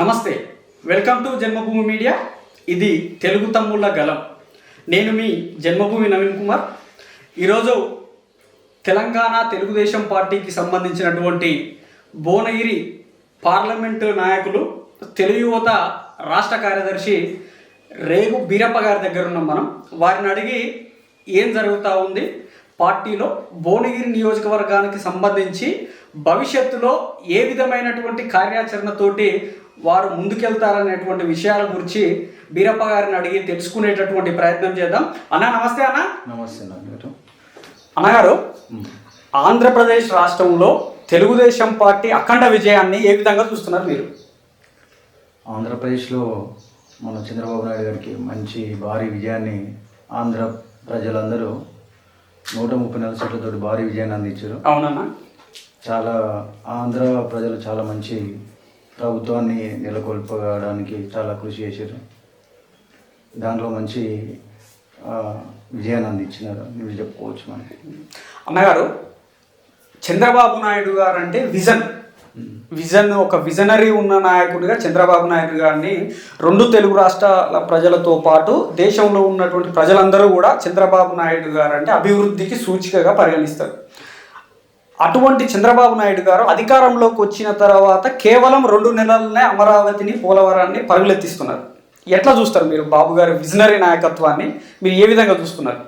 నమస్తే welcome to Janmabhoomi media. ఇది తెలుగు తమ్ముళ్ళ గలం నేను మీ జన్మభూమి నవీన్ కుమార్. ఈరోజు తెలంగాణ తెలుగుదేశం పార్టీకి సంబంధించినటువంటి భువనగిరి పార్లమెంటు నాయకులు తెలుగు యువత రాష్ట్ర కార్యదర్శి రేగు బీరప్ప గారి దగ్గర ఉన్నాం మనం. వారిని అడిగి ఏం జరుగుతూ ఉంది? పార్టీలో భువనగిరి నియోజకవర్గానికి సంబంధించి భవిష్యత్తులో ఏ విధమైనటువంటి కార్యాచరణతోటి వారు ముందుకెళ్తారనేటువంటి విషయాల గురించి బీరప్ప గారిని అడిగి తెలుసుకునేటటువంటి ప్రయత్నం చేద్దాం. అన్న నమస్తే అన్న. నమస్తే అన్నగారు ఆంధ్రప్రదేశ్ రాష్ట్రంలో తెలుగుదేశం పార్టీ అఖండ విజయాన్ని ఏ విధంగా చూస్తున్నారు మీరు? ఆంధ్రప్రదేశ్లో మన చంద్రబాబు నాయుడు గారికి మంచి భారీ విజయాన్ని ఆంధ్ర ప్రజలందరూ నూట ముప్పై నాలుగు సీట్లతో భారీ విజయాన్ని అందించారు. అవునన్నా. చాలా ఆంధ్ర ప్రజలు చాలా మంచి ప్రభుత్వాన్ని నెలకొల్పడానికి చాలా కృషి చేశారు. దాంట్లో మంచి విజయాన్ని అందించినారు మీరు చెప్పుకోవచ్చు మనకి. అన్నగారు చంద్రబాబు నాయుడు గారు అంటే విజన్. విజన్ ఒక విజనరీ ఉన్న నాయకుడిగా చంద్రబాబు నాయుడు గారిని రెండు తెలుగు రాష్ట్రాల ప్రజలతో పాటు దేశంలో ఉన్నటువంటి ప్రజలందరూ కూడా చంద్రబాబు నాయుడు గారు అంటే అభివృద్ధికి సూచికగా పరిగణిస్తారు. అటువంటి చంద్రబాబు నాయుడు గారు అధికారంలోకి వచ్చిన తర్వాత కేవలం రెండు నెలలనే అమరావతిని పోలవరాన్ని పరుగులెత్తిస్తున్నారు ఎట్లా చూస్తారు మీరు బాబు గారి విజనరీ నాయకత్వాన్ని? మీరు ఏ విధంగా చూస్తున్నారు?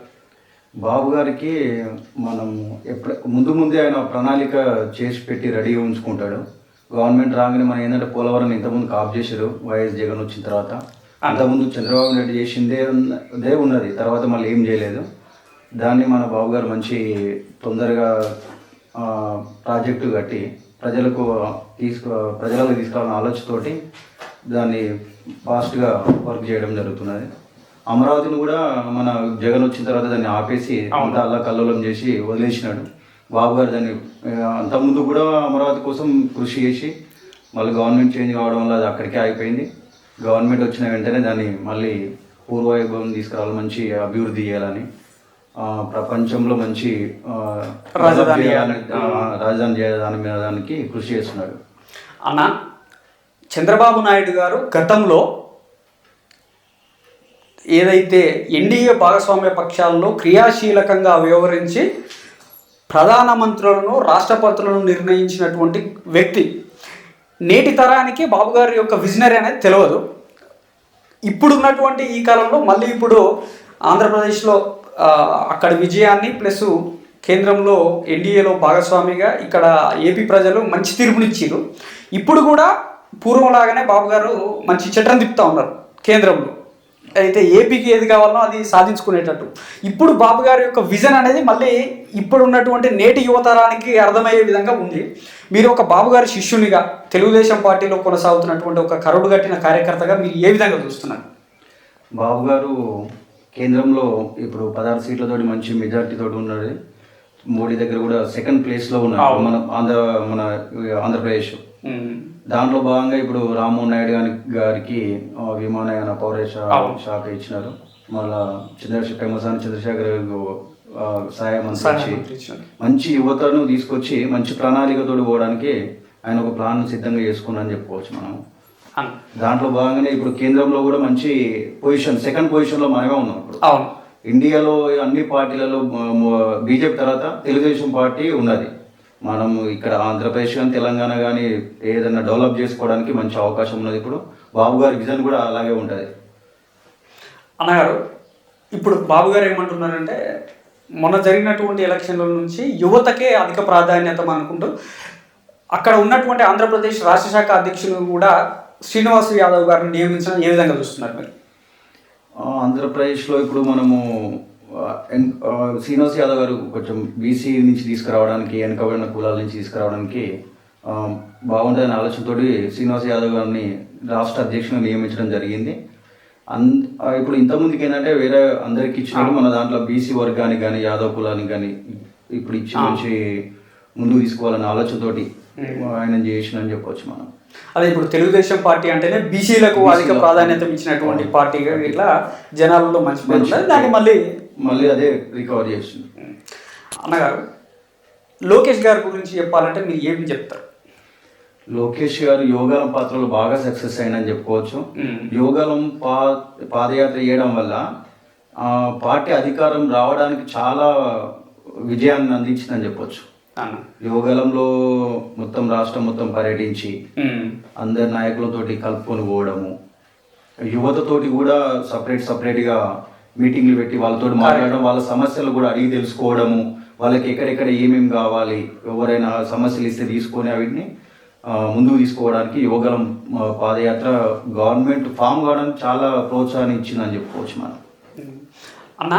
బాబు గారికి మనం ఎప్పుడు ముందు ముందే ఆయన ప్రణాళిక చేసి పెట్టి రెడీగా ఉంచుకుంటాడు. గవర్నమెంట్ రాగానే మనం ఏంటంటే పోలవరం ఇంతకుముందు కాప్ చేశారు వైఎస్ జగన్ వచ్చిన తర్వాత. అంతకుముందు చంద్రబాబు నాయుడు చేసిందే ఉన్న- అదే ఉన్నది తర్వాత మళ్ళీ ఏం చేయలేదు. దాన్ని మన బాబు గారు మంచి తొందరగా ప్రాజెక్టు కట్టి ప్రజలకు తీసుకు ప్రజలకు తీసుకురావాలన్న ఆలోచనతోటి దాన్ని ఫాస్ట్గా వర్క్ చేయడం జరుగుతున్నది. అమరావతిని కూడా మన జగన్ వచ్చిన తర్వాత దాన్ని ఆపేసి అంతా అల్లా కల్లోలం చేసి వదిలేసినాడు. బాబు గారు దాన్ని అంతకుముందు కూడా అమరావతి కోసం కృషి చేసి మళ్ళీ గవర్నమెంట్ చేంజ్ కావడం వల్ల అది అక్కడికే ఆగిపోయింది. గవర్నమెంట్ వచ్చిన వెంటనే దాన్ని మళ్ళీ పూర్వవైభవం తీసుకురావాలి మంచి అభివృద్ధి చేయాలని ప్రపంచంలో మంచి రాజధాని రాజధాని చేయడానికి దానికి కృషి చేస్తున్నాడు. అన్న చంద్రబాబు నాయుడు గారు గతంలో ఏదైతే ఎన్డీఏ భాగస్వామ్య పక్షాల్లో క్రియాశీలకంగా వ్యవహరించి ప్రధానమంత్రులను రాష్ట్రపతులను నిర్ణయించినటువంటి వ్యక్తి నేటి తరానికి బాబు గారి యొక్క విజనరీ అనేది తెలియదు ఇప్పుడు ఉన్నటువంటి ఈ కాలంలో మళ్ళీ ఇప్పుడు ఆంధ్రప్రదేశ్లో అక్కడ విజయాన్ని ప్లస్ కేంద్రంలో ఎన్డీఏలో భాగస్వామిగా ఇక్కడ ఏపీ ప్రజలు మంచి తీర్పునిచ్చారు ఇప్పుడు కూడా పూర్వంలాగానే బాబు గారు మంచి చట్టం తిప్పుతూ ఉన్నారు కేంద్రంలో. అయితే ఏపీకి ఏది కావాలనో అది సాధించుకునేటట్టు. ఇప్పుడు బాబు గారి యొక్క విజన్ అనేది మళ్ళీ ఇప్పుడు ఉన్నటువంటి నేటి యువతరానికి అర్థమయ్యే విధంగా ఉంది. మీరు ఒక బాబు గారి శిష్యునిగా తెలుగుదేశం పార్టీలో కొనసాగుతున్నటువంటి ఒక కరుడు కట్టిన కార్యకర్తగా మీరు ఏ విధంగా చూస్తున్నారు? బాబు గారు కేంద్రంలో ఇప్పుడు పదహారు సీట్లతోటి మంచి మెజారిటీ తోటి ఉన్నది. మోడీ దగ్గర కూడా సెకండ్ ప్లేస్లో ఉన్నారు. మన ఆంధ్ర మన ఆంధ్రప్రదేశ్. దాంట్లో భాగంగా ఇప్పుడు రామ్మోహన్ నాయుడు గారి గారికి విమానయాన పౌర శా- శాఖ ఇచ్చినారు. మళ్ళా చంద్రశేఖర్ పెమ్మసాని చంద్రశేఖర్ సహాయ మంత్రి మంచి యువతను తీసుకొచ్చి మంచి ప్రణాళికతోటి పోవడానికి ఆయన ఒక ప్లాన్ సిద్ధంగా చేసుకున్నారని చెప్పుకోవచ్చు మనం. దాంట్లో భాగంగానే ఇప్పుడు కేంద్రంలో కూడా మంచి పొజిషన్ సెకండ్ పొజిషన్లో మనమే ఉన్నాం ఇప్పుడు. అవును. ఇండియాలో అన్ని పార్టీలలో బీజేపీ తర్వాత తెలుగుదేశం పార్టీ ఉన్నది. మనం ఇక్కడ ఆంధ్రప్రదేశ్ కానీ తెలంగాణ కానీ ఏదైనా డెవలప్ చేసుకోవడానికి మంచి అవకాశం ఉన్నది ఇప్పుడు. బాబు గారి విజన్ కూడా అలాగే ఉంటుంది. అన్నగారు ఇప్పుడు బాబు గారు ఏమంటున్నారంటే మొన్న జరిగినటువంటి ఎలక్షన్ల నుంచి యువతకే అధిక ప్రాధాన్యత అనుకుంటూ అక్కడ ఉన్నటువంటి ఆంధ్రప్రదేశ్ రాష్ట్ర శాఖ అధ్యక్షులు కూడా శ్రీనివాస్ యాదవ్ గారిని నియమించడం ఏ విధంగా చూస్తున్నారు మీరు? ఆంధ్రప్రదేశ్లో ఇప్పుడు మనము శ్రీనివాస్ యాదవ్ గారు కొంచెం బీసీ నుంచి తీసుకురావడానికి వెనుకబడిన కులాల నుంచి తీసుకురావడానికి బాగుంటుందనే ఆలోచనతోటి శ్రీనివాస్ యాదవ్ గారిని రాష్ట్ర అధ్యక్షుని నియమించడం జరిగింది. అన్ ఇప్పుడు ఇంతకుముందుకి ఏంటంటే వేరే అందరికి ఇచ్చినట్టు మన దాంట్లో బీసీ వర్గానికి కానీ యాదవ్ కులానికి కానీ ఇప్పుడు ఇచ్చి మంచి ముందుకు తీసుకోవాలనే ఆలోచనతోటి ఆయన చేసినని చెప్పొచ్చు మనం. అదే ఇప్పుడు తెలుగుదేశం పార్టీ అంటేనే బీసీలకు అధిక ప్రాధాన్యత ఇచ్చినటువంటి పార్టీగా ఇట్లా జనాలలో మంచి ఉన్నది. దాన్ని మళ్ళీ మళ్ళీ అదే రికవర్ చేస్తుంది. అన్నగారు లోకేష్ గారి గురించి చెప్పాలంటే మీరు ఏమి చెప్తారు? లోకేష్ గారు యోగాలం పాత్రలో బాగా సక్సెస్ అయిందని చెప్పుకోవచ్చు. యోగాలం పా పాదయాత్ర చేయడం వల్ల పార్టీ అధికారం రావడానికి చాలా విజయాన్ని అందించిందని చెప్పొచ్చు. యోగాలంలో మొత్తం రాష్ట్రం మొత్తం పర్యటించి. అందరి నాయకులతోటి కలుపుకొని పోవడము యువతతోటి కూడా సపరేట్ సపరేట్గా మీటింగ్లు పెట్టి వాళ్ళతో మాట్లాడడం వాళ్ళ సమస్యలు కూడా అడిగి తెలుసుకోవడము వాళ్ళకి ఎక్కడెక్కడ ఏమేమి కావాలి ఎవరైనా సమస్యలు ఇస్తే తీసుకొని వీటిని ముందుకు తీసుకోవడానికి యువగలం పాదయాత్ర గవర్నమెంట్ ఫామ్ కావడానికి చాలా ప్రోత్సాహాన్ని ఇచ్చిందని చెప్పుకోవచ్చు మనం. అన్న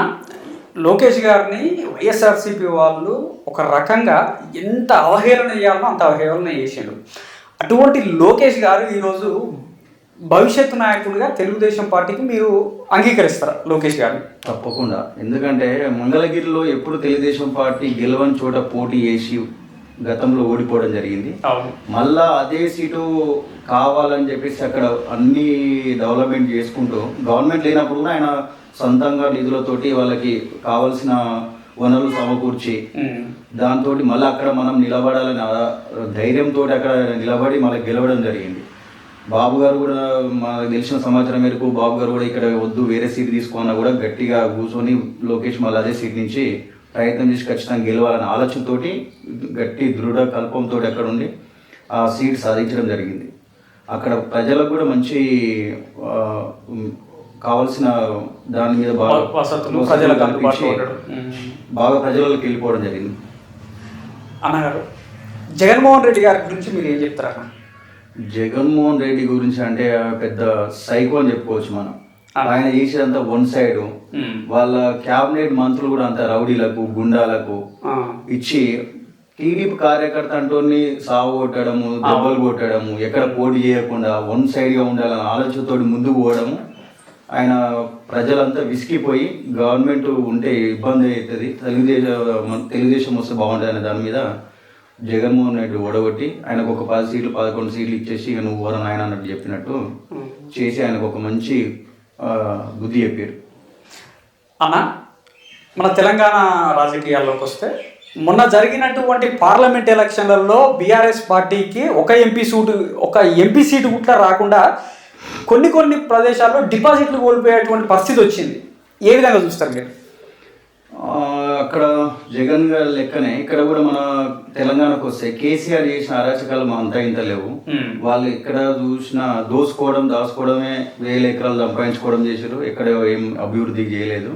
లోకేష్ గారిని వైఎస్ఆర్సీపీ వాళ్ళు ఒక రకంగా ఎంత అవహేళన చేయాలనో అంత అవహేళన చేసిండు. అటువంటి లోకేష్ గారు ఈరోజు భవిష్యత్తు నాయకుడిగా తెలుగుదేశం పార్టీకి మీరు అంగీకరిస్తారా లోకేష్ గారిని? తప్పకుండా. ఎందుకంటే మంగళగిరిలో ఎప్పుడు తెలుగుదేశం పార్టీ గెలవని చోట పోటీ చేసి గతంలో ఓడిపోవడం జరిగింది. మళ్ళా అదే సీటు కావాలని చెప్పేసి అక్కడ అన్ని డెవలప్మెంట్ చేసుకుంటూ గవర్నమెంట్ లేనప్పుడు కూడా ఆయన సొంతంగా నిధులతోటి వాళ్ళకి కావాల్సిన వనరులు సమకూర్చి. దాంతో మళ్ళీ అక్కడ మనం నిలబడాలని ధైర్యంతో అక్కడ నిలబడి మళ్ళీ గెలవడం జరిగింది బాబు గారు కూడా మనకు తెలిసిన సమాచారం మేరకు బాబు గారు కూడా ఇక్కడ వద్దు వేరే సీట్ తీసుకున్నా కూడా గట్టిగా కూర్చొని లోకేష్ మళ్ళీ అదే సీట్ నుంచి ప్రయత్నం చేసి ఖచ్చితంగా గెలవాలనే ఆలోచనతోటి గట్టి దృఢ కల్పంతో అక్కడ ఉండి ఆ సీట్ సాధించడం జరిగింది అక్కడ ప్రజలకు కూడా మంచి కావాల్సిన దాని మీద బాగా ప్రజలకు అందుబాటులో. బాగా ప్రజలకు వెళ్ళిపోవడం జరిగింది అన్నగారు జగన్మోహన్ రెడ్డి గారి గురించి మీరు ఏం చెప్తారా జగన్మోహన్ రెడ్డి గురించి అంటే పెద్ద సైకో అని చెప్పుకోవచ్చు మనం. ఆయన చేసేదంతా వన్ సైడ్. వాళ్ళ క్యాబినెట్ మంత్రులు కూడా అంత రౌడీలకు గుండాలకు. ఇచ్చి టీడీపీ కార్యకర్త అంటోని సాగు కొట్టడము దెబ్బలు కొట్టడము ఎక్కడ పోటీ చేయకుండా వన్ సైడ్గా ఉండాలన్న ఆలోచనతో ముందుకు పోవడము ఆయన ప్రజలంతా విసిగిపోయి గవర్నమెంట్ ఉంటే ఇబ్బంది అవుతుంది తెలుగుదేశం తెలుగుదేశం వస్తే బాగుంటుంది అనే దాని మీద జగన్మోహన్ రెడ్డి ఓడగొట్టి ఆయనకు ఒక పది సీట్లు పదకొండు సీట్లు ఇచ్చేసి నువ్వు ఓరని ఆయన అన్నట్టు చెప్పినట్టు. చేసి ఆయనకు ఒక మంచి బుద్ధి చెప్పారు అన్న మన తెలంగాణ రాజకీయాల్లోకి వస్తే మొన్న జరిగినటువంటి పార్లమెంట్ ఎలక్షన్లలో బీఆర్ఎస్ పార్టీకి ఒక ఎంపీ సీటు ఒక ఎంపీ సీటు కూడా రాకుండా కొన్ని కొన్ని ప్రదేశాల్లో డిపాజిట్లు కోల్పోయేటువంటి పరిస్థితి వచ్చింది. ఏ విధంగా చూస్తారు మీరు? అక్కడ జగన్ గారి లెక్కనే ఇక్కడ కూడా మన తెలంగాణకు వస్తే కేసీఆర్ చేసిన అరాచకాలు మా అంతా ఇంత లేవు. వాళ్ళు ఎక్కడ చూసినా దోసుకోవడం దాచుకోవడమే వేల ఎకరాలు సంపాదించుకోవడం చేశారు ఎక్కడ ఏం అభివృద్ధి చేయలేదు.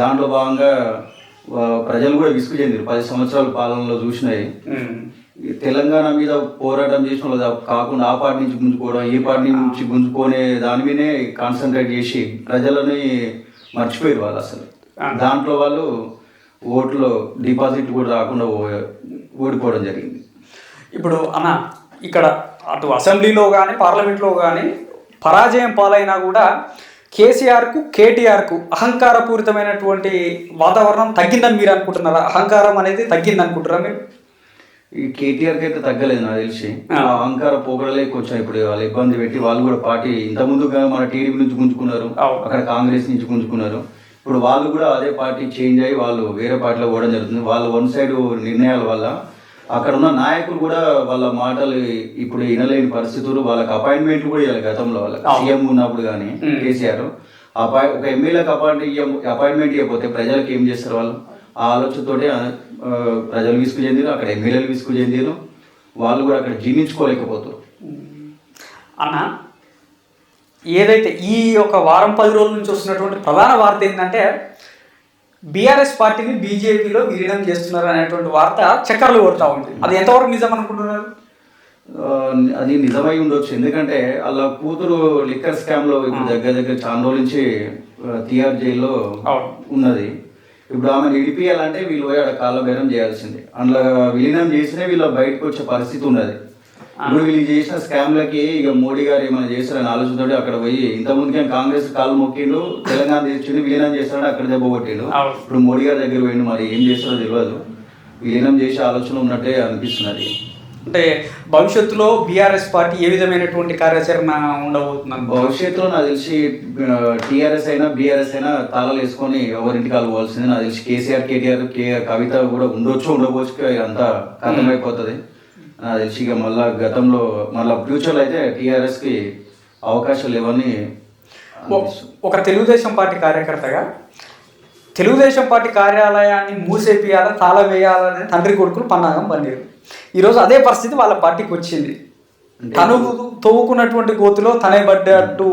దాంట్లో భాగంగా ప్రజలు కూడా విసుగు చెందారు పది సంవత్సరాల పాలనలో చూసినాయి తెలంగాణ మీద పోరాటం చేసిన వాళ్ళు కాకుండా ఆ పార్టీ నుంచి గుంజుకోవడం ఈ పార్టీ నుంచి గుంజుకునే దాని మీదే కాన్సన్ట్రేట్ చేసి ప్రజలని మర్చిపోయారు వాళ్ళు అసలు. దాంట్లో వాళ్ళు ఓట్లు డిపాజిట్ కూడా రాకుండా ఓడిపోవడం జరిగింది. ఇప్పుడు అన్న ఇక్కడ అటు అసెంబ్లీలో కానీ పార్లమెంట్లో కానీ పరాజయం పాలైనా కూడా కేసీఆర్కు కేటీఆర్కు అహంకారపూరితమైనటువంటి వాతావరణం తగ్గిందని మీరు అనుకుంటున్నారా? అహంకారం అనేది తగ్గింది అనుకుంటారా మీరు? ఈ కేటీఆర్కి అయితే తగ్గలేదు నాకు తెలిసి. అహంకార పోకడలే కొంచెం ఇప్పుడు వాళ్ళు ఇబ్బంది పెట్టి వాళ్ళు కూడా పార్టీ ఇంత ముందుగా మన టీడీపీ నుంచి గుంజుకున్నారు. అక్కడ కాంగ్రెస్ నుంచి గుంజుకున్నారు. ఇప్పుడు వాళ్ళు కూడా అదే పార్టీ చేంజ్ అయ్యి వాళ్ళు వేరే పార్టీలో పోవడం జరుగుతుంది. వాళ్ళ వన్ సైడ్ నిర్ణయాల వల్ల అక్కడ ఉన్న నాయకులు కూడా వాళ్ళ మాటలు ఇప్పుడు వినలేని పరిస్థితులు వాళ్ళకి అపాయింట్మెంట్లు కూడా ఇవ్వాలి గతంలో వాళ్ళకి. సీఎం ఉన్నప్పుడు కానీ. కేసీఆర్. అపాయి ఒక ఎమ్మెల్యేకి అపాయింట్ అపాయింట్మెంట్ ఇవ్వకపోతే ప్రజలకు ఏం చేస్తారు వాళ్ళు? ఆ ఆలోచనతోటే ప్రజలు విసుగు చెందిరు అక్కడ ఎమ్మెల్యేలు విసుగు చెందిరు వాళ్ళు కూడా అక్కడ జీర్ణించుకోలేకపోతారు. అన్న ఏదైతే ఈ ఒక వారం పది రోజుల నుంచి వస్తున్నటువంటి ప్రధాన వార్త ఏంటంటే బీఆర్ఎస్ పార్టీని బీజేపీలో విలీనం చేస్తున్నారు అనేటువంటి వార్త చక్కర్లు కొడతా ఉంది. అది ఎంతవరకు నిజం అనుకుంటున్నారు? అది నిజమై ఉండొచ్చు. ఎందుకంటే వాళ్ళ కూతురు లిక్కర్ స్కామ్లో ఇప్పుడు దగ్గర దగ్గర చాలా రోజుల నుంచి తిహార్ జైల్లో. ఉన్నది. ఇప్పుడు ఆమెను విడిపియాలంటే వీళ్ళు పోయి ఆడ కాళ్ళ బేరం చేయాల్సిందే. అందులో విలీనం చేసినా వీళ్ళు బయటకు వచ్చే పరిస్థితి ఉన్నది. ఇప్పుడు వీళ్ళు చేసిన స్కామ్లకి ఇక మోడీ గారు ఏమైనా చేస్తారని ఆలోచనతోటి అక్కడ పోయి ఇంత ముందుకే కాంగ్రెస్ కాళ్ళు మొక్కిండు తెలంగాణ తెచ్చిండు విలీనం చేస్తాడు అక్కడ దెబ్బ కొట్టిండు. ఇప్పుడు మోడీ గారి దగ్గర పోయిండు మరి ఏం చేస్తారో తెలియదు విలీనం చేసే ఆలోచన ఉన్నట్టే అనిపిస్తున్నది. అంటే భవిష్యత్తులో బీఆర్ఎస్ పార్టీ ఏ విధమైనటువంటి కార్యాచరణ ఉండబోతుందని భవిష్యత్తులో నాకు తెలిసి టీఆర్ఎస్ అయినా బీఆర్ఎస్ అయినా తాళాలు వేసుకొని ఎవరింటికి పోవాల్సింది. నాకు తెలిసి కేసీఆర్ కేటీఆర్ కే కవిత కూడా ఉండొచ్చు ఉండకపోవచ్చు అంతా అర్థమైపోతుంది నాకు తెలిసి ఇక మళ్ళా గతంలో మళ్ళీ ఫ్యూచర్లో అయితే టీఆర్ఎస్కి అవకాశాలు లేవని అనిపిస్తుంది. ఒక తెలుగుదేశం పార్టీ కార్యకర్తగా తెలుగుదేశం పార్టీ కార్యాలయాన్ని మూసేపియాలా తాళం వేయాలని తండ్రి కొడుకులు పన్నాగం పన్నారు ఈరోజు అదే పరిస్థితి వాళ్ళ పార్టీకి వచ్చింది. తను తవ్వుకున్నటువంటి గోతులో తనే పడ్డట్టు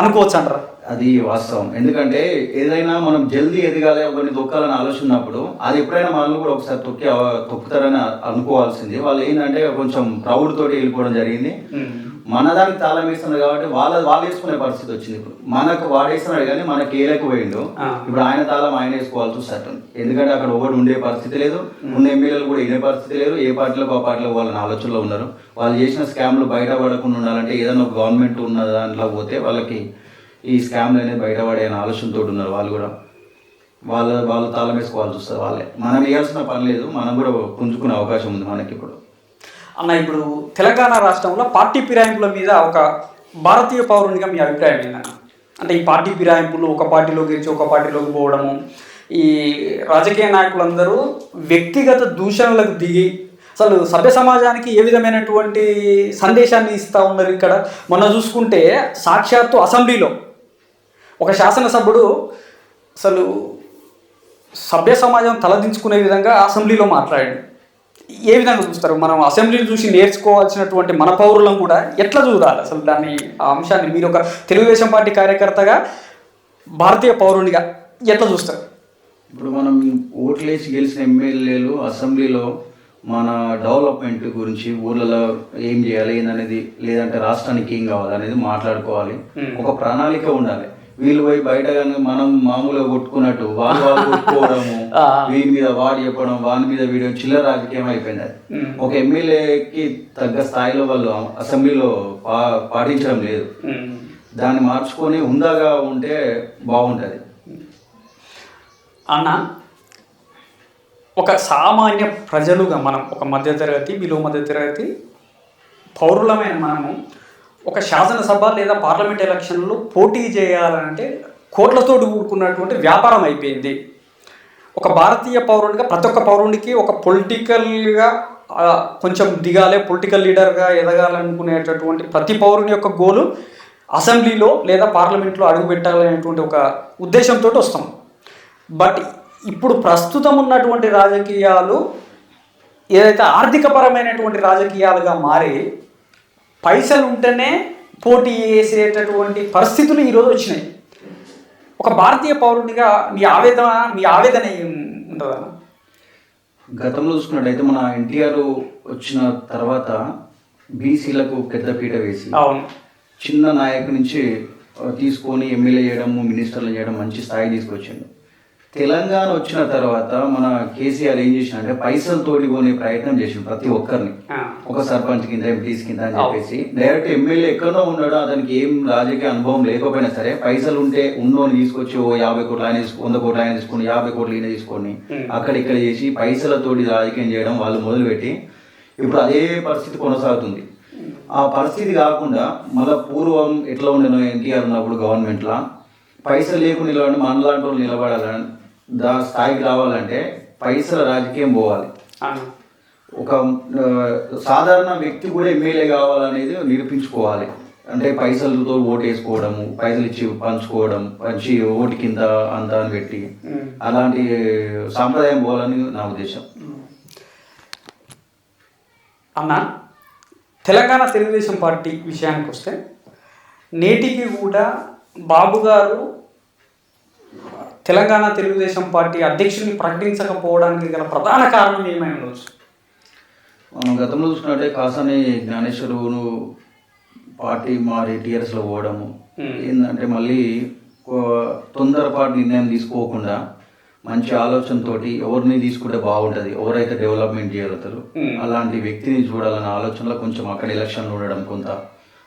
అనుకోవచ్చు అంటారా అది వాస్తవం. ఎందుకంటే ఏదైనా మనం జల్దీ ఎదగాలి ఒకరిని తొక్కాలని ఆలోచన ఉన్నప్పుడు అది ఎప్పుడైనా మనల్ని కూడా ఒకసారి తొక్కి తొక్కుతారని అనుకోవాల్సింది. వాళ్ళు ఏంటంటే కొంచెం ప్రౌడ్ తోటి వెళ్ళిపోవడం జరిగింది. మన దానికి తాళం వేస్తున్నారు కాబట్టి వాళ్ళ వాళ్ళు వేసుకునే పరిస్థితి వచ్చింది ఇప్పుడు. మనకు వాడేస్తున్నాడు కానీ మనకి ఏలకు పోయిండు. ఆ. ఇప్పుడు ఆయన తాళం ఆయన వేసుకోవాల్సి వస్తుంది ఎందుకంటే అక్కడ ఒకటి ఉండే పరిస్థితి లేదు ఉన్న ఎమ్మెల్యేలు కూడా ఇనే పరిస్థితి లేదు. ఏ పార్టీలకు ఆ పార్టీలో వాళ్ళని ఆలోచనలో ఉన్నారు. వాళ్ళు చేసిన స్కామ్లు బయటపడకుండా ఉండాలంటే ఏదైనా ఒక గవర్నమెంట్ ఉన్న దాంట్లో పోతే వాళ్ళకి ఈ స్కామ్లు అనేది బయటపడే అనే ఆలోచనతో ఉన్నారు వాళ్ళు కూడా. వాళ్ళ వాళ్ళు తాళం వేసుకోవాల్సి వస్తుంది వాళ్ళే. మనం వేయాల్సిన పని లేదు. మనం కూడా పుంజుకునే అవకాశం ఉంది మనకి ఇప్పుడు. అన్న ఇప్పుడు తెలంగాణ రాష్ట్రంలో పార్టీ ఫిరాయింపుల మీద ఒక భారతీయ పౌరునిగా మీ అభిప్రాయం ఏంటన్న అంటే ఈ పార్టీ ఫిరాయింపులు ఒక పార్టీలోకి ఇచ్చి ఒక పార్టీలోకి పోవడము ఈ రాజకీయ నాయకులందరూ వ్యక్తిగత దూషణలకు దిగి అసలు సభ్య సమాజానికి ఏ విధమైనటువంటి సందేశాన్ని ఇస్తూ ఉన్నారు ఇక్కడ? మొన్న చూసుకుంటే సాక్షాత్తు అసెంబ్లీలో ఒక శాసనసభ్యుడు అసలు సభ్య సమాజం తలదించుకునే విధంగా అసెంబ్లీలో మాట్లాడాడు. ఏ విధంగా చూస్తారు? మనం అసెంబ్లీని చూసి నేర్చుకోవాల్సినటువంటి మన పౌరులను కూడా ఎట్లా చూడాలి? అసలు దాన్ని ఆ అంశాన్ని మీరు ఒక తెలుగుదేశం పార్టీ కార్యకర్తగా భారతీయ పౌరునిగా ఎట్లా చూస్తారు? ఇప్పుడు మనం ఓట్లేసి గెలిచిన ఎమ్మెల్యేలు అసెంబ్లీలో మన డెవలప్మెంట్ గురించి ఊర్లలో ఏం చేయాలి ఏందనేది లేదంటే రాష్ట్రానికి ఏం కావాలి అనేది మాట్లాడుకోవాలి. ఒక ప్రణాళిక ఉండాలి. వీళ్ళు పోయి బయట కానీ మనం మామూలుగా కొట్టుకున్నట్టు వాళ్ళు వాళ్ళు కొట్టుకోవడము. వీని మీద వాడు చెప్పడం వాని మీద వీడియో చిల్లర రాజకీయం అయిపోయింది అది. ఒక ఎమ్మెల్యేకి తగ్గ స్థాయిలో వాళ్ళు అసెంబ్లీలో పా పాటించడం లేదు దాన్ని మార్చుకొని హుందాగా ఉంటే బాగుంటుంది అన్న ఒక సామాన్య ప్రజలుగా మనం ఒక మధ్యతరగతి బిలో మధ్యతరగతి పౌరులమైన మనము ఒక శాసనసభ లేదా పార్లమెంట్ ఎలక్షన్లో పోటీ చేయాలంటే కోట్లతోటి కూడుకున్నటువంటి వ్యాపారం అయిపోయింది. ఒక భారతీయ పౌరుడిగా ప్రతి ఒక్క పౌరునికి ఒక పొలిటికల్గా కొంచెం దిగాలే పొలిటికల్ లీడర్గా ఎదగాలనుకునేటటువంటి ప్రతి పౌరుని యొక్క గోలు అసెంబ్లీలో లేదా పార్లమెంట్లో అడుగుపెట్టాలనేటువంటి ఒక ఉద్దేశంతో వస్తాం. బట్ ఇప్పుడు ప్రస్తుతం ఉన్నటువంటి రాజకీయాలు ఏదైతే ఆర్థికపరమైనటువంటి రాజకీయాలుగా మారి పైసలు ఉంటేనే పోటీ చేసేటటువంటి పరిస్థితులు ఈరోజు వచ్చినాయి. ఒక భారతీయ పౌరునిగా మీ ఆవేదన మీ ఆవేదన ఉంటుందా గతంలో చూసుకున్నట్టయితే మన ఎన్టీఆర్ వచ్చిన తర్వాత బీసీలకు పెద్దపీట వేసి అవును. చిన్న నాయకు నుంచి తీసుకొని ఎమ్మెల్యే చేయడము మినిస్టర్లు చేయడం మంచి స్థాయి తీసుకొచ్చిండు. తెలంగాణ వచ్చిన తర్వాత మన కేసీఆర్ ఏం చేసిండంటే పైసలతోటి కొనే ప్రయత్నం చేసిండు ప్రతి ఒక్కరిని. ఒక సర్పంచ్ కింద ఎంపీస్ కింద అని చెప్పేసి. డైరెక్ట్ ఎమ్మెల్యే ఎక్కడో ఉన్నాడో అతనికి ఏం రాజకీయ అనుభవం లేకపోయినా సరే పైసలు ఉంటే ఉన్నోని తీసుకొచ్చి ఓ యాభై కోట్లు ఆయన తీసుకు వంద కోట్లు ఆయన తీసుకొని యాభై కోట్లు ఈయన తీసుకొని. అక్కడ ఇక్కడ చేసి పైసలతోటి రాజకీయం చేయడం వాళ్ళు మొదలుపెట్టి ఇప్పుడు అదే పరిస్థితి కొనసాగుతుంది. ఆ పరిస్థితి కాకుండా మళ్ళీ పూర్వం ఎట్లా ఉండేనో ఎన్టీఆర్ ఉన్నప్పుడు గవర్నమెంట్లో పైసలు లేకుండా నిలబడి మనలాంటి వాళ్ళు నిలబడాలని దా స్థాయికి రావాలంటే పైసల రాజకీయం పోవాలి. ఒక సాధారణ వ్యక్తి కూడా ఎమ్మెల్యే కావాలనేది నిరూపించుకోవాలి. అంటే పైసలతో ఓటు వేసుకోవడము పైసలు ఇచ్చి పంచుకోవడం పంచి ఓటు కింద అంత అని పెట్టి. అలాంటి సాంప్రదాయం పోవాలని నా ఉద్దేశం. అన్న తెలంగాణ తెలుగుదేశం పార్టీ విషయానికి వస్తే నేటికి కూడా బాబు గారు తెలంగాణ తెలుగుదేశం పార్టీ అధ్యక్షుడిని ప్రకటించకపోవడానికి గల ప్రధాన కారణం ఏమై ఉండొచ్చు మనం గతంలో చూసుకున్నట్టే కాసాని జ్ఞానేశ్వరును పార్టీ మారి టీఆర్ఎస్లో పోవడము. ఏంటంటే మళ్ళీ తొందరపాటు నిర్ణయం తీసుకోకుండా మంచి ఆలోచనతోటి ఎవరిని తీసుకుంటే బాగుంటుంది ఎవరైతే డెవలప్మెంట్ చేయగలుగుతారు. అలాంటి వ్యక్తిని చూడాలన్న ఆలోచనలో కొంచెం అక్కడ ఎలక్షన్లు ఉండడం కొంత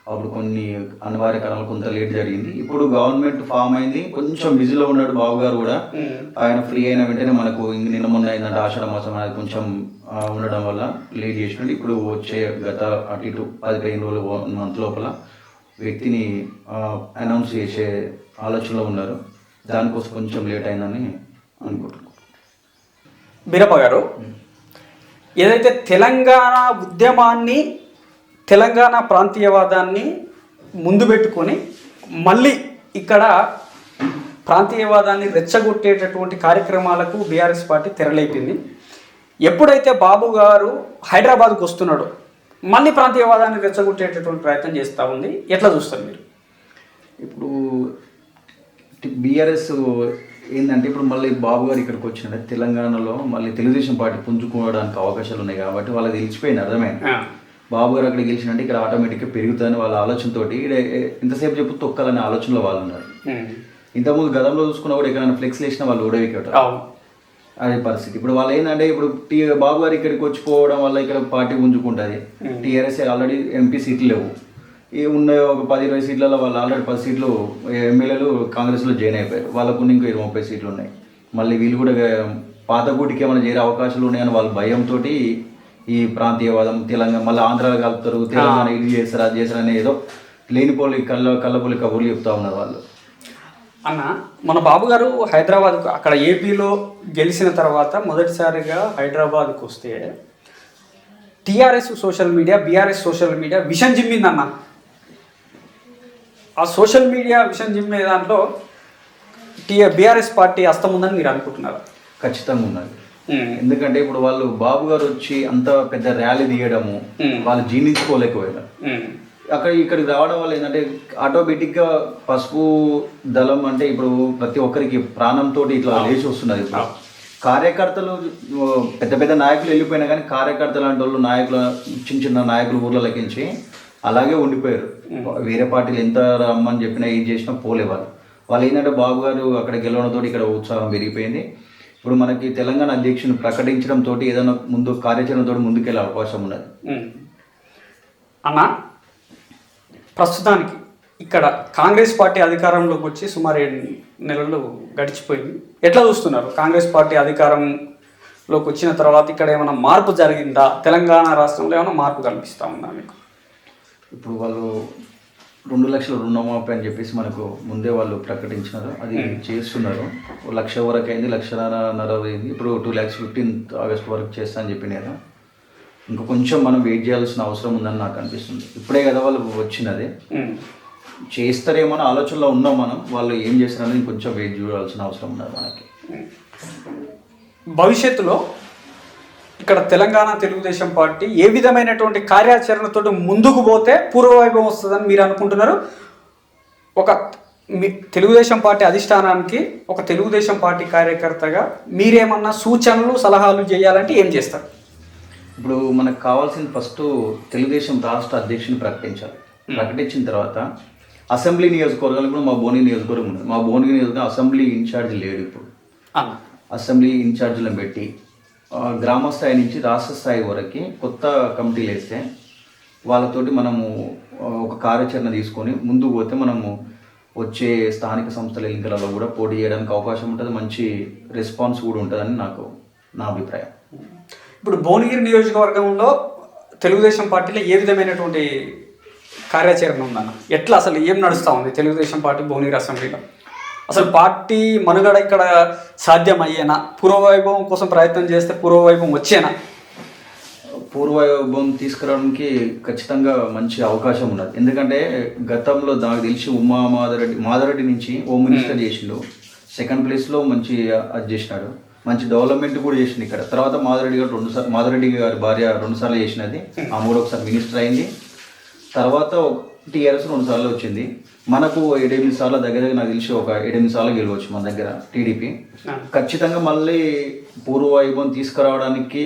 అప్పుడు కొన్ని అనివార్య కారణాలు కొంత లేట్ జరిగింది. ఇప్పుడు గవర్నమెంట్ ఫామ్ అయింది. కొంచెం బిజీలో ఉన్నాడు బాబు గారు కూడా. ఆయన ఫ్రీ అయిన వెంటనే మనకు ఇంక నిన్న మొన్న అయిందంటే ఆషాఢ మాసం అనేది కొంచెం ఉండడం వల్ల లేట్ చేసినట్టు ఇప్పుడు వచ్చే గత అటు ఇటు పది పదిహేను రోజులు మంత్ లోపల వ్యక్తిని అనౌన్స్ చేసే ఆలోచనలో ఉన్నారు. దానికోసం కొంచెం లేట్ అయిందని అనుకుంటున్నాను బీరప్ప గారు ఏదైతే తెలంగాణ ఉద్యమాన్ని తెలంగాణ ప్రాంతీయవాదాన్ని ముందు పెట్టుకొని మళ్ళీ ఇక్కడ ప్రాంతీయవాదాన్ని రెచ్చగొట్టేటటువంటి కార్యక్రమాలకు బీఆర్ఎస్ పార్టీ తెరలేపింది. ఎప్పుడైతే బాబు గారు హైదరాబాద్కు వస్తున్నాడో మళ్ళీ ప్రాంతీయవాదాన్ని రెచ్చగొట్టేటటువంటి ప్రయత్నం చేస్తూ ఉంది. ఎట్లా చూస్తారు మీరు? ఇప్పుడు బీఆర్ఎస్ ఏంటంటే ఇప్పుడు మళ్ళీ బాబు గారు ఇక్కడికి వచ్చిన తెలంగాణలో మళ్ళీ తెలుగుదేశం పార్టీ పుంజుకోవడానికి అవకాశాలు ఉన్నాయి కాబట్టి వాళ్ళకి తెలిసిపోయింది అర్థమైంది. బాబు గారు అక్కడ గెలిచినంటే ఇక్కడ ఆటోమేటిక్గా పెరుగుతుందని వాళ్ళ ఆలోచనతోటి ఇక్కడ ఇంతసేపు చెప్పు తొక్కాలనే ఆలోచనలో వాళ్ళు ఉన్నారు. ఇంతకుముందు గతంలో చూసుకున్నా కూడా ఎక్కడైనా ఫ్లెక్స్ వేసినా వాళ్ళు ఓడవికట అదే పరిస్థితి. ఇప్పుడు వాళ్ళు ఏంటంటే ఇప్పుడు టీ బాబు గారు ఇక్కడికి వచ్చిపోవడం వల్ల ఇక్కడ పార్టీ గుంజుకుంటుంది. టీఆర్ఎస్ ఆల్రెడీ ఎంపీ సీట్లు లేవు. ఈ ఉన్న ఒక పది ఇరవై సీట్లలో వాళ్ళు ఆల్రెడీ పది సీట్లు ఎమ్మెల్యేలు కాంగ్రెస్లో జాయిన్ అయిపోయారు. వాళ్ళకు ఇంకో ఇరవై ముప్పై సీట్లు ఉన్నాయి. మళ్ళీ వీళ్ళు కూడా పాత గూటికి ఏమైనా చేరే అవకాశాలు ఉన్నాయని వాళ్ళ భయంతో ఈ ప్రాంతీయవాదం తెలంగాణ మళ్ళీ ఆంధ్రాలో కలుపుతారు తెలంగాణ ఇది చేస్తారు అది చేస్తారు అని ఏదో లేనిపోలి కళ్ళ కళ్ళపోలి కబుర్లు చెప్తా ఉన్నారు వాళ్ళు. అన్న మన బాబు గారు హైదరాబాద్ అక్కడ ఏపీలో గెలిచిన తర్వాత మొదటిసారిగా హైదరాబాద్కు వస్తే TRS social media BRS social media విషం జిమ్మిందన్న ఆ సోషల్ మీడియా విషం జిమ్మే దాంట్లో టీ బీఆర్ఎస్ పార్టీ హస్తం ఉందని మీరు అనుకుంటున్నారు. ఖచ్చితంగా ఉన్నది ఎందుకంటే ఇప్పుడు వాళ్ళు బాబు గారు వచ్చి అంత పెద్ద ర్యాలీ తీయడము మ్మ్. వాళ్ళు జీర్ణించుకోలేకపోయారు అక్కడ ఇక్కడికి రావడం వల్ల ఏంటంటే ఆటోమేటిక్గా పసుపు దళం అంటే ఇప్పుడు ప్రతి ఒక్కరికి ప్రాణంతో ఇట్లా లేచి వస్తున్నది ఇప్పుడు. కార్యకర్తలు పెద్ద పెద్ద నాయకులు వెళ్ళిపోయినా కానీ కార్యకర్తలు లాంటి వాళ్ళు నాయకుల చిన్న చిన్న నాయకులు ఊర్లలోకించి అలాగే ఉండిపోయారు. వేరే పార్టీలు ఎంత రమ్మని చెప్పినా ఏం చేసినా పోలే వాళ్ళు వాళ్ళు ఏంటంటే బాబు గారు అక్కడ గెలవడంతో ఇక్కడ ఉత్సాహం పెరిగిపోయింది. ఇప్పుడు మనకి తెలంగాణ అధ్యక్షుని ప్రకటించడంతో ఏదైనా ముందు కార్యాచరణతో ముందుకెళ్ళే అవకాశం ఉన్నది. అన్న ప్రస్తుతానికి ఇక్కడ కాంగ్రెస్ పార్టీ అధికారంలోకి వచ్చి సుమారు ఏడు నెలలు గడిచిపోయింది. ఎట్లా చూస్తున్నారు? కాంగ్రెస్ పార్టీ అధికారంలోకి వచ్చిన తర్వాత ఇక్కడ ఏమైనా మార్పు జరిగిందా? తెలంగాణ రాష్ట్రంలో ఏమైనా మార్పు కనిపిస్తా ఉందా మీకు? ఇప్పుడు వాళ్ళు రెండు లక్షల రుణమాఫీ అని చెప్పేసి మనకు ముందే వాళ్ళు ప్రకటించినారు. అది చేస్తున్నారు. ఓ లక్ష వరకు అయింది లక్షన్నర అయింది. ఇప్పుడు టూ ల్యాక్స్ ఫిఫ్టీన్త్ ఆగస్ట్ వరకు చేస్తా అని చెప్పినారు ఇంకా కొంచెం మనం వెయిట్ చేయాల్సిన అవసరం ఉందని నాకు అనిపిస్తుంది. ఇప్పుడే కదా వాళ్ళు వచ్చినది. ఉమ్. చేస్తారేమో ఆలోచనలో ఉన్నాం మనం. వాళ్ళు ఏం చేస్తారనేది కొంచెం వెయిట్ చూడాల్సిన అవసరం ఉన్నది మనకి. భవిష్యత్తులో ఇక్కడ తెలంగాణ తెలుగుదేశం పార్టీ ఏ విధమైనటువంటి కార్యాచరణతో ముందుకు పోతే పూర్వవైభవం వస్తుందని మీరు అనుకుంటున్నారు? ఒక మీ తెలుగుదేశం పార్టీ అధిష్టానానికి ఒక తెలుగుదేశం పార్టీ కార్యకర్తగా మీరేమన్నా సూచనలు సలహాలు చేయాలంటే ఏం చేస్తారు? ఇప్పుడు మనకు కావాల్సింది ఫస్ట్ తెలుగుదేశం రాష్ట్ర అధ్యక్షుని ప్రకటించాలి. ప్రకటించిన తర్వాత అసెంబ్లీ నియోజకవర్గాలు ఇప్పుడు మా బోని నియోజకవర్గం ఉంది. మా బోని నియోజకవర్గం అసెంబ్లీ ఇన్ఛార్జ్ లేడు ఇప్పుడు. అసెంబ్లీ ఇన్ఛార్జీలను పెట్టి గ్రామ స్థాయి నుంచి రాష్ట్ర స్థాయి వరకు కొత్త కమిటీలు వేస్తే వాళ్ళతోటి మనము ఒక కార్యాచరణ తీసుకొని ముందుకు పోతే మనము వచ్చే స్థానిక సంస్థల ఎన్నికలలో కూడా పోటీ చేయడానికి అవకాశం ఉంటుంది. మంచి రెస్పాన్స్ కూడా ఉంటుందని నాకు నా అభిప్రాయం. ఇప్పుడు భువనగిరి నియోజకవర్గంలో తెలుగుదేశం పార్టీలో ఏ విధమైనటువంటి కార్యాచరణ ఉందన్న? ఎట్లా అసలు ఏం నడుస్తూ ఉంది తెలుగుదేశం పార్టీ భువనగిరి అసెంబ్లీలో? అసలు పార్టీ మనుగడ ఇక్కడ సాధ్యమయ్యేనా? పూర్వవైభవం కోసం ప్రయత్నం చేస్తే పూర్వవైభవం వచ్చేనా? పూర్వవైభవం తీసుకురావడానికి ఖచ్చితంగా మంచి అవకాశం ఉన్నది. ఎందుకంటే గతంలో నాకు తెలిసి ఉమా మాధరెడ్డి మాధరెడ్డి నుంచి హోమ్ మినిస్టర్ చేసిండు. సెకండ్ ప్లేస్లో మంచి అది చేసినాడు. మంచి డెవలప్మెంట్ కూడా చేసింది ఇక్కడ. తర్వాత మాధవరెడ్డి గారు రెండు సార్లు మాధవరెడ్డి గారి భార్య రెండు సార్లు చేసినది. ఆమె కూడా ఒకసారి మినిస్టర్ అయింది. తర్వాత టీఆర్ఎస్ రెండు సార్లు వచ్చింది. మనకు ఏడెనిమిది సార్లు దగ్గర దగ్గర నాకు తెలిసి ఒక ఏడెనిమిది సార్లు గెలవచ్చు మన దగ్గర టీడీపీ. ఖచ్చితంగా మళ్ళీ పూర్వ వైభవం తీసుకురావడానికి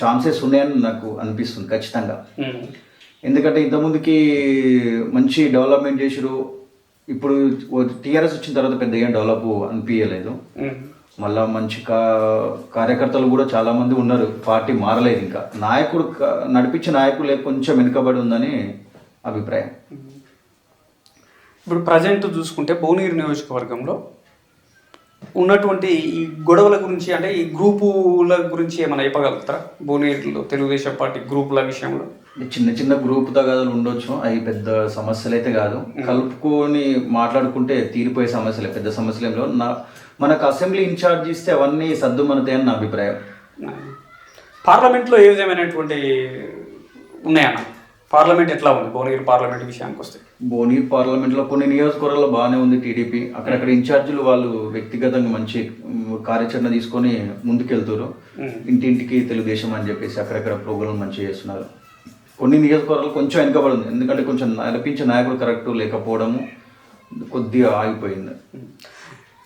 ఛాన్సెస్ ఉన్నాయని నాకు అనిపిస్తుంది ఖచ్చితంగా. ఎందుకంటే ఇంతకుముందుకి మంచి డెవలప్మెంట్ చేసిరు ఇప్పుడు టీఆర్ఎస్ వచ్చిన తర్వాత పెద్ద ఏం డెవలప్ అనిపించలేదు. మళ్ళా మంచి కా కార్యకర్తలు కూడా చాలా మంది ఉన్నారు. పార్టీ మారలేదు ఇంకా. నాయకుడు నడిపించే నాయకులే కొంచెం వెనుకబడి ఉందని అభిప్రాయం. ఇప్పుడు ప్రజెంట్ చూసుకుంటే భువనగిరి నియోజకవర్గంలో ఉన్నటువంటి ఈ గొడవల గురించి అంటే ఈ గ్రూపుల గురించి ఏమైనా చెప్పగలుగుతారా? భువనగిరిలో తెలుగుదేశం పార్టీ గ్రూపుల విషయంలో. చిన్న చిన్న గ్రూప్ తగాదాలు ఉండొచ్చు. అవి పెద్ద సమస్యలు అయితే కాదు కలుపుకొని మాట్లాడుకుంటే తీరిపోయే సమస్యలే పెద్ద సమస్యలు. నా మనకు అసెంబ్లీ ఇన్ఛార్జ్ ఇస్తే అవన్నీ సర్దుమనతాయని నా అభిప్రాయం. పార్లమెంట్లో ఏ విధమైనటువంటి ఉన్నాయన్న? పార్లమెంట్ ఎట్లా ఉంది? భువనగిరి పార్లమెంట్ విషయానికి వస్తే భువనగిరి పార్లమెంట్లో కొన్ని నియోజకవర్గాల్లో బాగానే ఉంది టీడీపీ. అక్కడక్కడ ఇన్ఛార్జీలు వాళ్ళు వ్యక్తిగతంగా మంచి కార్యాచరణ తీసుకొని ముందుకెళ్తారు. ఇంటింటికి తెలుగుదేశం అని చెప్పేసి అక్కడక్కడ ప్రోగ్రాం మంచిగా చేస్తున్నారు. కొన్ని నియోజకవర్గాలు కొంచెం వెనుకబడి ఉంది ఎందుకంటే కొంచెం నడిపించే నాయకుడు కరెక్ట్ లేకపోవడము కొద్దిగా ఆగిపోయింది.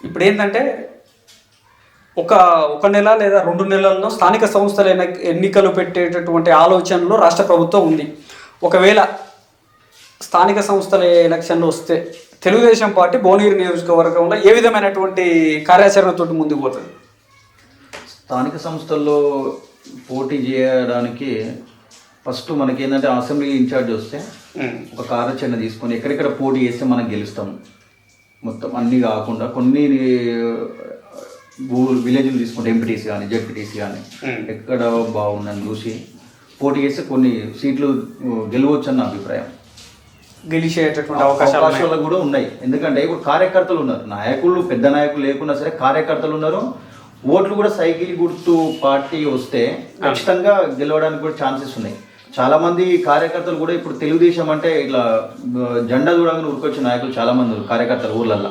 ఇప్పుడు ఏంటంటే ఒక ఒక నెల లేదా రెండు నెలల్లో స్థానిక సంస్థల ఎన్ని- ఎన్నికలు పెట్టేటటువంటి ఆలోచనలో రాష్ట్ర ప్రభుత్వం ఉంది. ఒకవేళ స్థానిక సంస్థల ఎలక్షన్లు వస్తే తెలుగుదేశం పార్టీ భువనగిరి నియోజకవర్గంలో ఏ విధమైనటువంటి కార్యాచరణతో ముందుకు పోతుంది? స్థానిక సంస్థల్లో పోటీ చేయడానికి ఫస్ట్ మనకి ఏంటంటే అసెంబ్లీ ఇన్ఛార్జ్ వస్తే ఒక కార్యాచరణ తీసుకొని ఎక్కడెక్కడ పోటీ చేస్తే మనం గెలుస్తాం. మొత్తం అన్నీ కాకుండా కొన్ని విలేజ్లు తీసుకుంటే ఎంపీటీసీ కానీ జెడ్పీటీసీ కానీ ఎక్కడ బాగుందని చూసి పోటీ చేస్తే కొన్ని సీట్లు గెలవచ్చు అన్న అభిప్రాయం. గెలిచేటటువంటి అవకాశాలు కూడా ఉన్నాయి. ఎందుకంటే ఇప్పుడు కార్యకర్తలు ఉన్నారు. నాయకులు పెద్ద నాయకులు లేకున్నా సరే కార్యకర్తలు ఉన్నారు. ఓట్లు కూడా సైకిల్ గుర్తు పార్టీ వస్తే ఖచ్చితంగా గెలవడానికి కూడా ఛాన్సెస్ ఉన్నాయి. చాలా మంది కార్యకర్తలు కూడా ఇప్పుడు తెలుగుదేశం అంటే ఇట్లా జెండా చూడగానే ఉరికొచ్చే నాయకులు చాలా మంది ఉన్నారు కార్యకర్తలు ఊర్లల్లో.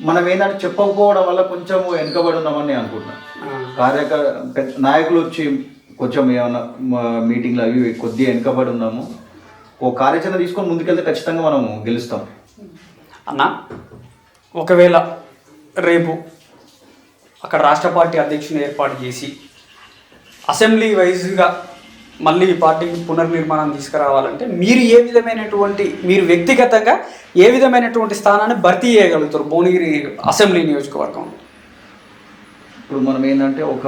మనం ఏంటంటే చెప్పకపోవడం వల్ల కొంచెం వెనుకబడి ఉన్నామని నేను అనుకుంటున్నాను. కార్యకర్ నాయకులు వచ్చి కొంచెం ఏమన్నా మ- మీటింగ్లు అవి కొద్దిగా వెనుకబడి ఉన్నాము. ఓ కార్యాచరణ తీసుకొని ముందుకెళ్తే ఖచ్చితంగా మనము గెలుస్తాం. అన్న ఒకవేళ రేపు అక్కడ రాష్ట్ర పార్టీ అధ్యక్షుని ఏర్పాటు చేసి అసెంబ్లీ వైజ్గా మళ్ళీ ఈ పార్టీకి పునర్నిర్మాణం తీసుకురావాలంటే మీరు ఏ విధమైనటువంటి మీరు వ్యక్తిగతంగా ఏ విధమైనటువంటి స్థానాన్ని భర్తీ చేయగలుగుతారు భువనగిరి అసెంబ్లీ నియోజకవర్గం ఇప్పుడు మనం ఏంటంటే ఒక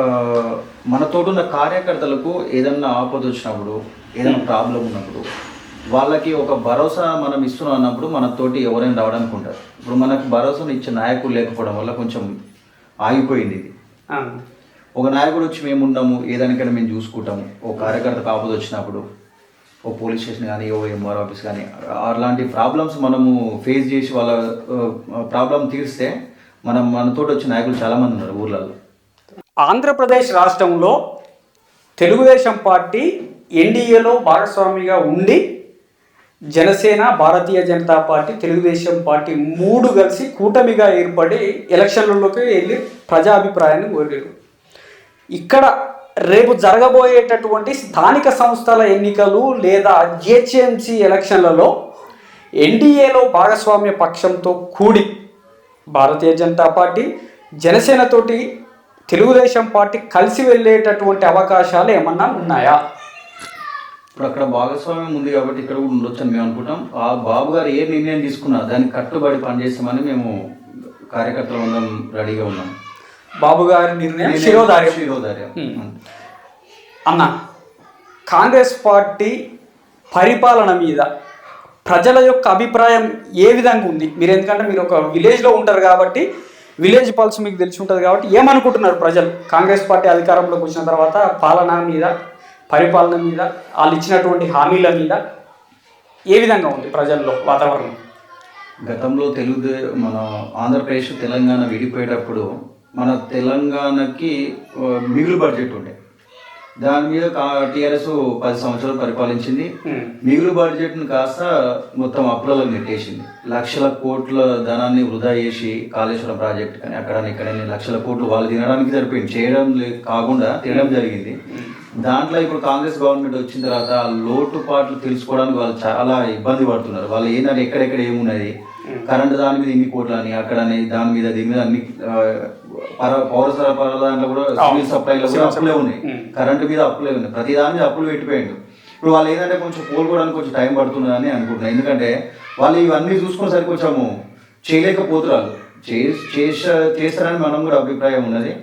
మనతోటున్న కార్యకర్తలకు ఏదన్నా ఆపద వచ్చినప్పుడు ఏదైనా ప్రాబ్లం ఉన్నప్పుడు వాళ్ళకి ఒక భరోసా మనం ఇస్తున్నాం అన్నప్పుడు మనతోటి ఎవరైనా రావడానికి ఉంటారు ఇప్పుడు మనకు భరోసాను ఇచ్చే నాయకులు లేకపోవడం వల్ల కొంచెం ఆగిపోయింది ఇది. ఒక నాయకుడు వచ్చి మేము ఉన్నాము ఏదానికైనా మేము చూసుకుంటాము. ఒక కార్యకర్తకు ఆపద వచ్చినప్పుడు ఓ పోలీస్ స్టేషన్ కానీ ఓ ఎంఆర్ ఆఫీస్ కానీ అలాంటి ప్రాబ్లమ్స్ మనము ఫేస్ చేసి వాళ్ళ ప్రాబ్లం తీరిస్తే మనం మనతోటి వచ్చే నాయకులు చాలామంది ఉన్నారు ఊర్లలో. ఆంధ్రప్రదేశ్ రాష్ట్రంలో తెలుగుదేశం పార్టీ ఎన్డీఏలో భాగస్వామిగా ఉండి జనసేన భారతీయ జనతా పార్టీ తెలుగుదేశం పార్టీ మూడు కలిసి కూటమిగా ఏర్పడి ఎలక్షన్లలోకి వెళ్ళి ప్రజాభిప్రాయాన్ని కోరారు. ఇక్కడ రేపు జరగబోయేటటువంటి స్థానిక సంస్థల ఎన్నికలు లేదా జిహెచ్ఎంసీ ఎలక్షన్లలో ఎన్డీఏలో భాగస్వామ్య పక్షంతో కూడి భారతీయ జనతా పార్టీ జనసేనతోటి తెలుగుదేశం పార్టీ కలిసి వెళ్ళేటటువంటి అవకాశాలు ఏమన్నా ఉన్నాయా? ఇప్పుడు అక్కడ భాగస్వామ్యం ఉంది కాబట్టి ఇక్కడ కూడా ఉండొచ్చు అని మేము అనుకుంటాం. ఆ బాబు గారు ఏ నిర్ణయం తీసుకున్నా దానికి కట్టుబడి పనిచేస్తామని మేము కార్యకర్తలు అందరం రెడీగా ఉన్నాం. బాబు గారి నిర్ణయం శిరోధార్యం. శిరోధార్యం. అన్న కాంగ్రెస్ పార్టీ పరిపాలన మీద ప్రజల యొక్క అభిప్రాయం ఏ విధంగా ఉంది? మీరు ఎందుకంటే మీరు ఒక విలేజ్లో ఉంటారు కాబట్టి విలేజ్ పల్స్ మీకు తెలిసి ఉంటుంది కాబట్టి ఏమనుకుంటున్నారు ప్రజలు? కాంగ్రెస్ పార్టీ అధికారంలోకి వచ్చిన తర్వాత పాలన మీద పరిపాలన మీద వాళ్ళు ఇచ్చినటువంటి హామీల మీద ఏ విధంగా ఉంది ప్రజల్లో వాతావరణం? గతంలో తెలుగు మన ఆంధ్రప్రదేశ్ తెలంగాణ విడిపోయేటప్పుడు మన తెలంగాణకి మిగులు బడ్జెట్ ఉండే. దాని మీద టీఆర్ఎస్ పది సంవత్సరాలు పరిపాలించింది. మిగులు బడ్జెట్ను కాస్త మొత్తం అప్పులలో నెట్టేసింది. లక్షల కోట్ల ధనాన్ని వృధా చేసి కాళేశ్వరం ప్రాజెక్ట్ కానీ అక్కడ ఇక్కడ లక్షల కోట్లు వాళ్ళు తినడానికి సరిపోయింది. చేయడం లే- కాకుండా తినడం జరిగింది. దాంట్లో ఇప్పుడు కాంగ్రెస్ గవర్నమెంట్ వచ్చిన తర్వాత లోటుపాట్లు తెలుసుకోవడానికి వాళ్ళు చాలా ఇబ్బంది పడుతున్నారు. వాళ్ళు ఏంటంటే ఎక్కడెక్కడ ఏమున్నది? కరెంట్ దాని మీద ఇన్ని కోట్లు అని అక్కడ అని దాని మీద దీని మీద అన్ని పర- సరఫరా దాంట్లో కూడా సివిల్ సప్లైలో కూడా అప్పులే ఉన్నాయి. కరెంట్ మీద అప్పులే ఉన్నాయి. ప్రతి దాని మీద అప్పులు పెట్టిపోయిండు. ఇప్పుడు వాళ్ళు ఏంటంటే కొంచెం కోలుకోవడానికి కొంచెం టైం పడుతున్నది అని అనుకుంటున్నాను ఎందుకంటే వాళ్ళు ఇవన్నీ చూసుకునేసరికి కొంచెము చేయలేకపోతున్నారు. చే- చేస చేస్తారని మనం కూడా అభిప్రాయం ఉన్నది.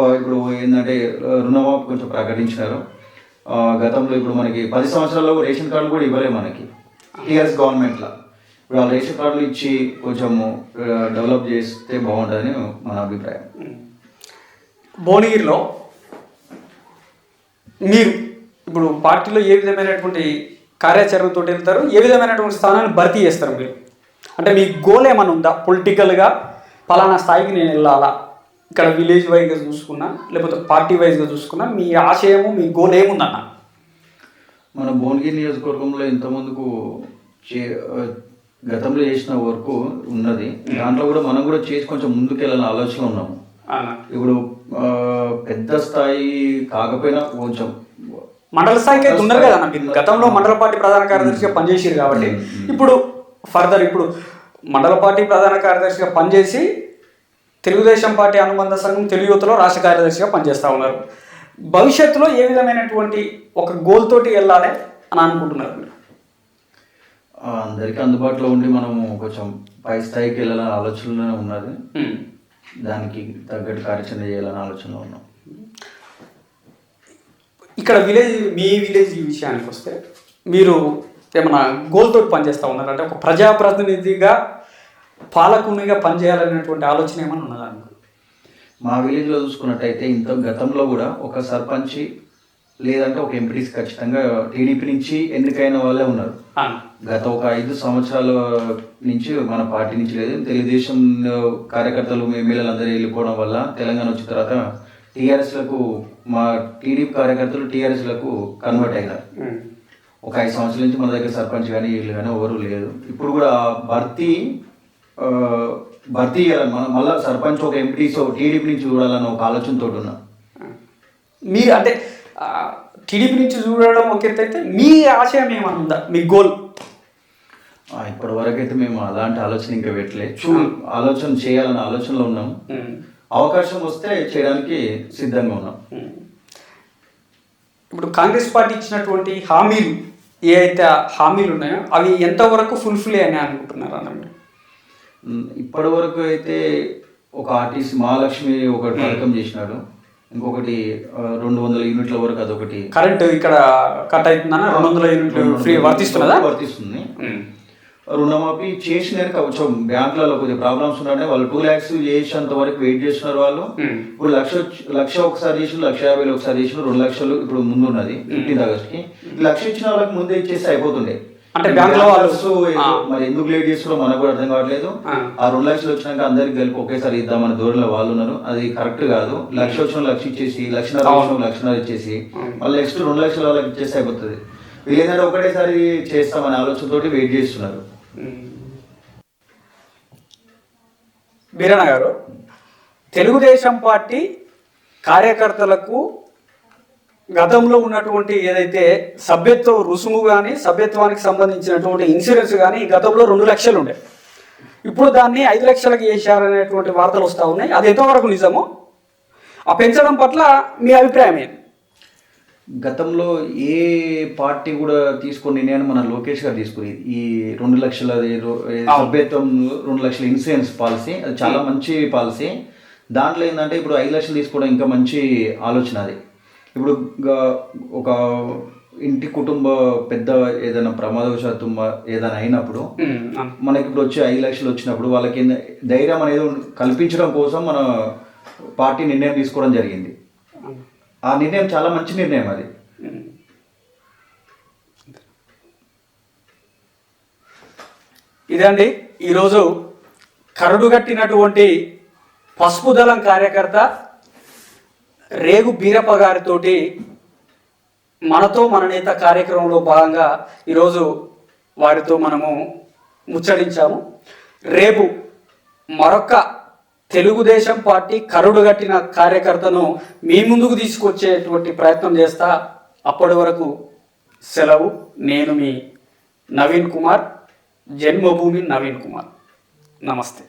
ఆ, ఇప్పుడు ఏంటంటే రుణమాఫీ కొంచెం ప్రకటించినారు. గతంలో ఇప్పుడు మనకి పది సంవత్సరాల్లో రేషన్ కార్డులు కూడా ఇవ్వలే మనకి. టీఆర్ఎస్ గవర్నమెంట్లో. ఇప్పుడు ఆ రేషన్ కార్డులు ఇచ్చి కొంచెము డెవలప్ చేస్తే బాగుంటుందని మన అభిప్రాయం. భువనగిరిలో మీరు ఇప్పుడు పార్టీలో ఏ విధమైనటువంటి కార్యాచరణతో వెళ్తారు? ఏ విధమైనటువంటి స్థానాన్ని భర్తీ చేస్తారు మీరు? అంటే మీ గోల్ ఏమైనా ఉందా? పొలిటికల్గా పలానా స్థాయికి నేను వెళ్ళాలా? ఇక్కడ విలేజ్ వైజ్గా చూసుకున్నా లేకపోతే పార్టీ వైజ్గా చూసుకున్నా మీ ఆశయము మీ గోల్ ఏముందన్న? మన భువనగిరి నియోజకవర్గంలో ఇంతమందుకు చే గతంలో చేసిన వర్క్ ఉన్నది. దాంట్లో కూడా మనం కూడా చేసి కొంచెం ముందుకు వెళ్ళాలని ఆలోచన ఉన్నాము. ఇప్పుడు పెద్ద స్థాయి కాకపోయినా కొంచెం మండల స్థాయికి అయితే ఉన్నారు కదా గతంలో మండల పార్టీ ప్రధాన కార్యదర్శిగా పనిచేసారు కాబట్టి. ఇప్పుడు ఫర్దర్ ఇప్పుడు మండల పార్టీ ప్రధాన కార్యదర్శిగా పనిచేసి తెలుగుదేశం పార్టీ అనుబంధ సంఘం తెలుగు యువతలో రాష్ట్ర కార్యదర్శిగా పనిచేస్తూ ఉన్నారు. భవిష్యత్తులో ఏ విధమైనటువంటి ఒక గోల్ తోటి వెళ్ళాలి అని అనుకుంటున్నారు మీరు? అందరికీ అందుబాటులో ఉండి మనము కొంచెం పై స్థాయికి వెళ్ళాలని ఆలోచనలోనే ఉన్నది. దానికి తగ్గట్టు కార్యాచరణ చేయాలని ఆలోచనలో ఉన్నాం. ఇక్కడ విలేజ్ మీ విలేజ్ విషయానికి వస్తే మీరు ఏమైనా గోల్ తోటి పనిచేస్తూ ఉన్నారు అంటే ఒక ప్రజాప్రతినిధిగా పాలకునిగా పనిచేయాలనేటువంటి ఆలోచన ఏమైనా ఉన్నదా? మా విలేజ్లో చూసుకున్నట్టయితే ఇంత గతంలో కూడా ఒక సర్పంచ్ లేదంటే ఒక ఎంపీటీస్ ఖచ్చితంగా టీడీపీ నుంచి ఎన్నికైన వాళ్ళే ఉన్నారు. గత ఒక ఐదు సంవత్సరాల నుంచి మన పార్టీ నుంచి లేదు తెలుగుదేశం కార్యకర్తలు ఎమ్మెల్యేలు అందరూ వెళ్ళిపోవడం వల్ల తెలంగాణ వచ్చిన తర్వాత టీఆర్ఎస్లకు మా టీడీపీ కార్యకర్తలు టీఆర్ఎస్లకు కన్వర్ట్ అయినారు. ఒక ఐదు సంవత్సరాల నుంచి మన దగ్గర సర్పంచ్ కానీ వీళ్ళు కానీ ఎవరు లేదు ఇప్పుడు కూడా భర్తీ భర్తీ చేయాలి మనం మళ్ళీ సర్పంచ్ ఒక ఎంపీటీస్ టీడీపీ నుంచి చూడాలని ఒక ఆలోచనతో ఉన్నా. మీరు అంటే టీడీపీ నుంచి చూడడం ఒక అయితే మీ ఆశయం ఏమైనా ఉందా మీ గోల్? ఇప్పటి వరకు అయితే మేము అలాంటి ఆలోచన ఇంకా పెట్టలేదు చూ ఆలోచన చేయాలన్న ఆలోచనలో ఉన్నాం. అవకాశం వస్తే చేయడానికి సిద్ధంగా ఉన్నాం. ఇప్పుడు కాంగ్రెస్ పార్టీ ఇచ్చినటువంటి హామీలు ఏ అయితే హామీలు ఉన్నాయో అవి ఎంతవరకు ఫుల్ఫిల్ అని అనుకుంటున్నారు ఉమ్, ఇప్పటి వరకు అయితే ఒక ఆర్టీసీ మహాలక్ష్మి ఒకటి పథకం చేసినాడు. ఇంకొకటి రెండు వందల యూనిట్ల వరకు అదొకటి. కరెంట్ ఇక్కడ కట్ అవుతుందన్న రెండు వందల యూనిట్లు ఫ్రీ వర్తిస్తున్నదా? వర్తిస్తుంది. రుణమాఫీ చేసినారు కొంచెం బ్యాంకులలో కొద్దిగా ప్రాబ్లమ్స్ ఉన్నాయంటే వాళ్ళు టూ ల్యాక్స్ చేసేంత వరకు వెయిట్ చేస్తున్నారు వాళ్ళు. ఉమ్. ఇప్పుడు లక్ష లక్ష ఒకసారి చేసిన లక్ష యాభై ఒకసారి చేసిన రెండు లక్షలు ఇప్పుడు ముందు ఉన్నది ఫిఫ్టీన్త్ ఆగస్ట్కి లక్ష ఇచ్చిన వాళ్ళకి ముందే ఇచ్చేసి అయిపోతుండే. అంటే బ్యాంకులో వాళ్ళు- మరి ఎందుకు లేట్ చేస్తారో మనకు కూడా అర్థం కావట్లేదు. ఆ. రెండు లక్షలు వచ్చినాక అందరికి కలిపి ఒకేసారి ఇద్దామని దూరంలో వాళ్ళు ఉన్నారు. అది కరెక్ట్ కాదు. లక్ష వచ్చిన లక్ష ఇచ్చేసి లక్షన్నర వచ్చిన లక్షన్నర ఇచ్చేసి మళ్ళీ నెక్స్ట్ రెండు లక్షల వాళ్ళకి ఇచ్చేసి అయిపోతుంది. వీళ్ళు ఏంటంటే ఒకటేసారి చేస్తామనే ఆలోచనతోటి వెయిట్ చేస్తున్నారు. బీరణ గారు తెలుగుదేశం పార్టీ కార్యకర్తలకు గతంలో ఉన్నటువంటి ఏదైతే సభ్యత్వ రుసుము కానీ సభ్యత్వానికి సంబంధించినటువంటి ఇన్సూరెన్స్ కానీ గతంలో రెండు లక్షలు ఉండే. ఇప్పుడు దాన్ని ఐదు లక్షలకు చేశారనేటువంటి వార్తలు వస్తూ ఉన్నాయి. అది ఎంతవరకు నిజమో? ఆ పెంచడం పట్ల మీ అభిప్రాయం ఏంటి? గతంలో ఏ పార్టీ కూడా తీసుకొని నిర్ణయాన్ని మన లోకేష్ గారు తీసుకుని ఈ రెండు లక్షల సభ్యత్వం రెండు లక్షల ఇన్సూరెన్స్ పాలసీ అది చాలా మంచి పాలసీ. దాంట్లో ఏంటంటే ఇప్పుడు ఐదు లక్షలు తీసుకోవడం ఇంకా మంచి ఆలోచన అది. ఇప్పుడు ఒక ఇంటి కుటుంబ పెద్ద ఏదైనా ప్రమాదవశాత్తు ఏదైనా అయినప్పుడు. మనకి ఇప్పుడు వచ్చే ఐదు లక్షలు వచ్చినప్పుడు వాళ్ళకి ధైర్యం అనేది కల్పించడం కోసం మన పార్టీ నిర్ణయం తీసుకోవడం జరిగింది. ఆ నిర్ణయం చాలా మంచి నిర్ణయం అది. ఇదండి ఈరోజు కరడుగట్టినటువంటి పసుపు దళం కార్యకర్త రేగు బీరప్ప గారితోటి మనతో మన నేత కార్యక్రమంలో భాగంగా ఈరోజు వారితో మనము ముచ్చడించాము రేపు మరొక తెలుగుదేశం పార్టీ కరుడుగట్టిన కార్యకర్తను మీ ముందుకు తీసుకొచ్చేటువంటి ప్రయత్నం చేస్తా. అప్పటి వరకు సెలవు. నేను మీ నవీన్ కుమార్ జన్మభూమి నవీన్ కుమార్. నమస్తే.